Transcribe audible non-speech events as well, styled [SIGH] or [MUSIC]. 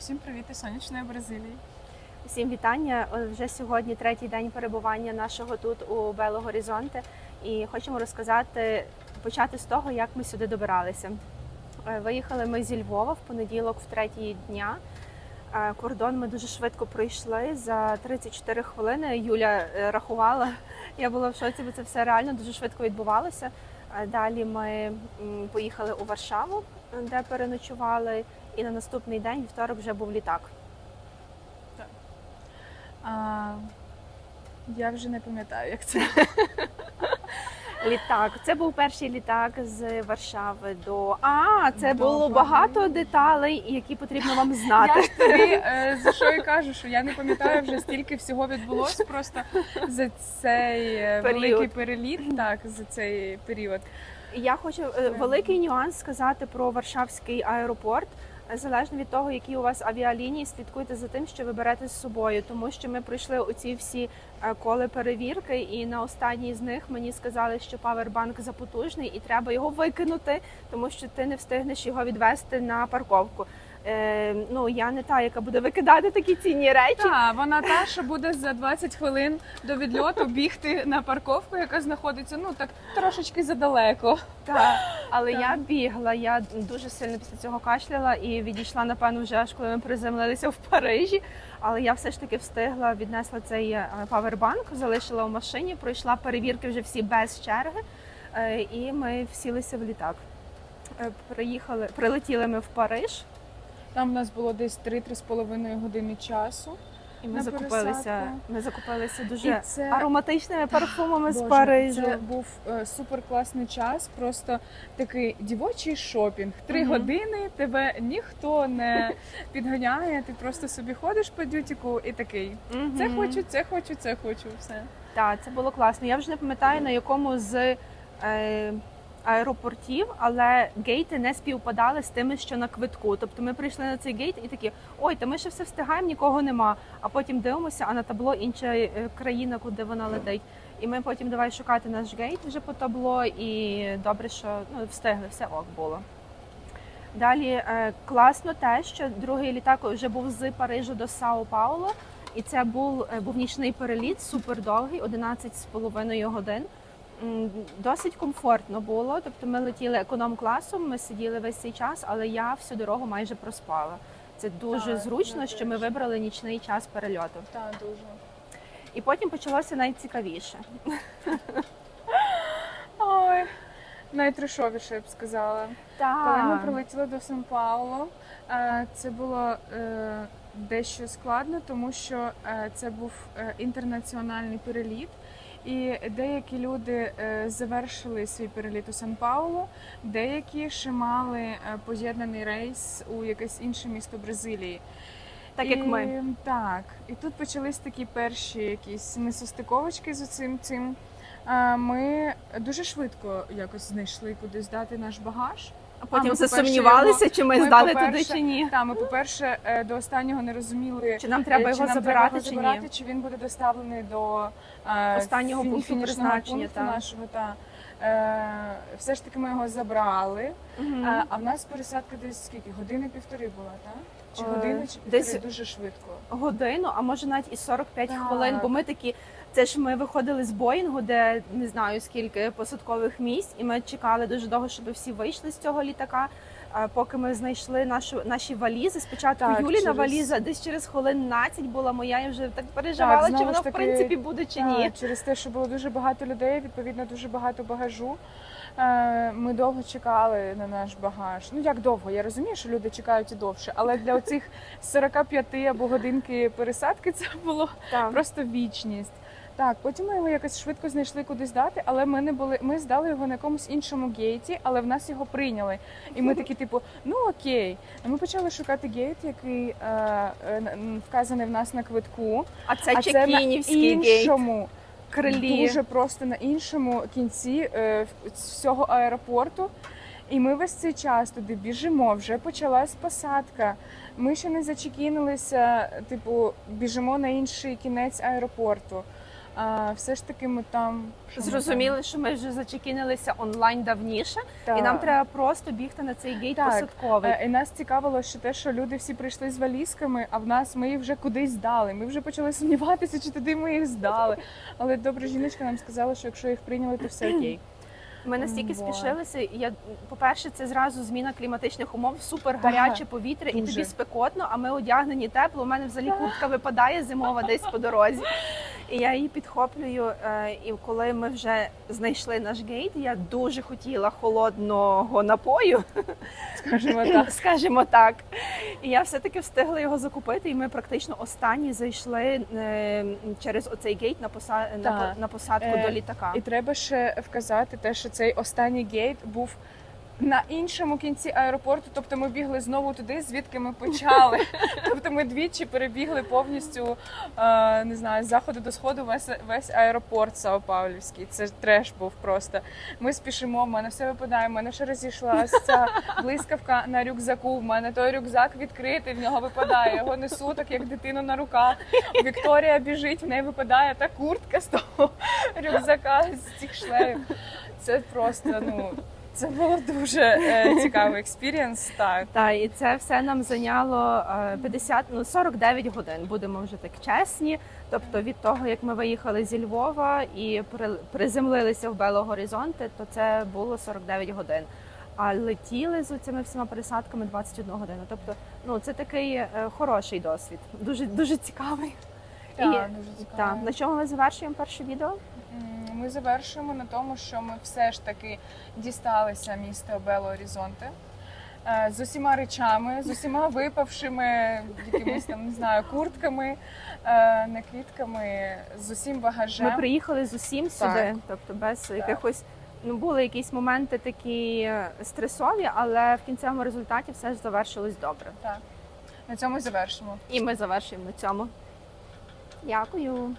Усім привіт із сонячної Бразилії. Всім вітання. Е, Вже сьогодні третій день перебування нашого тут у Бело Горизонте. І хочемо розказати, почати з того, як ми сюди добиралися. Е, Виїхали ми зі Львова в понеділок, в третій дня. Е, Кордон ми дуже швидко пройшли за 34 хвилини. Юля рахувала. Я була в шоці, бо це все реально дуже швидко відбувалося. Далі ми поїхали у Варшаву, де переночували. І на наступний день, вівторок, вже був літак. А, я вже не пам'ятаю, як це. [LAUGHS] Літак. Це був перший літак з Варшави до. А, це До було багато деталей, які потрібно вам Я знати. ж тобі е, за що і кажу, що я не пам'ятаю вже стільки всього відбулося просто за цей е, Період. великий переліт, так, за цей період. Я хочу е, великий нюанс сказати про Варшавський аеропорт. Залежно від того, які у вас авіалінії, слідкуйте за тим, що ви берете з собою, тому що ми пройшли оці всі е, коли перевірки, і на останній з них мені сказали, що павербанк запотужний і треба його викинути, тому що ти не встигнеш його відвести на парковку. Е, ну я не та, яка буде викидати такі цінні речі. Так, вона та, що буде за 20 хвилин до відльоту бігти на парковку, яка знаходиться ну так трошечки задалеко. Так, але Так. я бігла, я дуже сильно після цього кашляла і відійшла, напевно, вже аж коли ми приземлилися в Парижі. Але я все ж таки встигла, віднесла цей е, павербанк, залишила в машині, пройшла перевірки вже всі без черги, е, і ми всілися в літак. Е, Приїхали, прилетіли ми в Париж, Там в нас було десь 3-3,5 години часу. І ми На закупилися. Ми закупилися І дуже це ароматичними парфумами з Боже, Парижу. Це був е, супер класний час. Просто такий дівочий шопінг. Три Мгм. години тебе ніхто не [LAUGHS] підганяє. Ти просто собі ходиш по дютіку і такий. Це хочу, це хочу, це хочу. Все. Так, це було класно. Я вже не пам'ятаю на якому з е, аеропортів, але гейти не співпадали з тими, що на квитку. Тобто ми прийшли на цей гейт і такі, ой, та ми ще все встигаємо, нікого нема. А потім дивимося, а на табло інша е, країна, куди вона летить. І ми потім давай шукати наш гейт вже по табло, і добре, що ну, встигли, все ок було. Далі е, класно те, що другий літак вже був з Парижу до Сао Пауло, і це був, е, був нічний переліт, супер довгий, 11 годин. Досить комфортно було. Тобто ми летіли економ-класом, ми сиділи весь цей час, але я всю дорогу майже проспала. Це дуже Так, зручно, що ми вибрали нічний час перельоту. Так, дуже. І потім почалося найцікавіше. [LAUGHS] Ой. Найтрешовіше, я б сказала. Коли ми прилетіли до Сан Пауло, е, це було е, дещо складно, тому що е, це був інтернаціональний переліт. І деякі люди е, завершили свій переліт у Сан Пауло, деякі ще мали е, поєднаний рейс у якесь інше місто Бразилії. Так як ми. Так. І тут почались такі перші якісь несостиковочки з цим цим. Ми дуже швидко якось знайшли, куди здати наш багаж. А потім ми, засумнівалися, чи ми, ми, здали туди по-перше, чи ні. Та ми, по-перше, е, до останнього не розуміли, Чи нам треба е, його нам забирати, треба чи ні? забирати, чи він буде доставлений до е, Останнього фін- пункту фінішного призначення, пункту та. нашого. Та. Е, все ж таки ми його забрали. Мгм. Е, а в нас пересадка десь скільки? Години півтори була, так? Чи Е, години, чи десь- дуже швидко. годину, а може навіть і 45 Так. хвилин, бо ми такі. Це ж ми виходили з Боїнгу, де не знаю скільки посадкових місць, і ми чекали дуже довго, щоб всі вийшли з цього літака. Поки ми знайшли нашу наші валізи. Спочатку Так, Юліна через- валіза десь через хвилин 12 була моя, я вже так переживала, чи вона ж в принципі буде чи ні. Через те, що було дуже багато людей, відповідно, дуже багато багажу. Е, Ми довго чекали на наш багаж. Ну як довго? Я розумію, що люди чекають і довше, але для оцих 45 або годинки пересадки це було Так. просто вічність. Так, потім ми його якось швидко знайшли куди здати, але ми не були. Ми здали його на якомусь іншому гейті, але в нас його прийняли. І ми такі, типу, ну окей. Ми почали шукати гейт, який е, е, вказаний в нас на квитку. А це а це на Чекінівський гейт, іншому крилі. дуже просто на іншому кінці е, всього аеропорту. І ми весь цей час туди біжимо. Вже почалась посадка. Ми ще не зачекінилися, типу, біжимо на інший кінець аеропорту. А, все ж таки ми там що ми? Зрозуміли, що ми вже зачекінилися онлайн давніше, Так. і нам треба просто бігти на цей гейт Так. посадковий. Е, І нас цікавило, що те, що люди всі прийшли з валізками, а в нас ми їх вже кудись здали. Ми вже почали сумніватися, чи туди ми їх здали. Але добре, жіночка нам сказала, що якщо їх прийняли, то все окей. Ми настільки Вот. спішилися, і я по-перше, це зразу зміна кліматичних умов, супер гаряче повітря, і дуже. тобі спекотно, а ми одягнені тепло. У мене взагалі куртка випадає зимова десь по дорозі. І я її підхоплюю. е, І коли ми вже знайшли наш гейт, я дуже хотіла холодного напою, Скажімо так. [LAUGHS] скажімо так. І я все-таки встигла його закупити, і ми практично останні зайшли е, через оцей гейт на поса- на, на посадку Е, до літака. І треба ще вказати те, що цей останній гейт був. На іншому кінці аеропорту, тобто ми бігли знову туди, звідки ми почали. [LAUGHS] Тобто ми двічі перебігли повністю е, не знаю, з заходу до сходу весь весь аеропорт Сао-Паулівський. Це треш був просто. Ми спішимо, в мене все випадає, в мене ще розійшлася блискавка на рюкзаку. В мене той рюкзак відкритий, в нього випадає. Його несу так, як дитину на руках. Вікторія біжить, в неї випадає та куртка з того рюкзака з цих шлеїв. Це просто ну. Це було дуже е, цікавий експірієнс. Так Та і це все нам зайняло е, 50, ну 49 годин. Будемо вже так чесні. Тобто від того, як ми виїхали зі Львова і при- приземлилися в Бело Горизонте, то це було 49 годин. А летіли з цими всіма пересадками 21 годину. Тобто, ну це такий е, хороший досвід, дуже дуже цікавий. Так, дуже Так, цікаво. на чому ми завершуємо перше відео? Ми завершуємо на тому, що ми все ж таки дісталися міста Бело Орізонте е, з усіма речами, з усіма випавшими якимись там не знаю куртками, е, накидками, з усім багажем. Ми приїхали з усім сюди, Так. тобто без якихось. Ну, були якісь моменти такі е, стресові, але в кінцевому результаті все ж завершилось добре. Так. На цьому завершимо. І ми завершуємо на цьому. Дякую.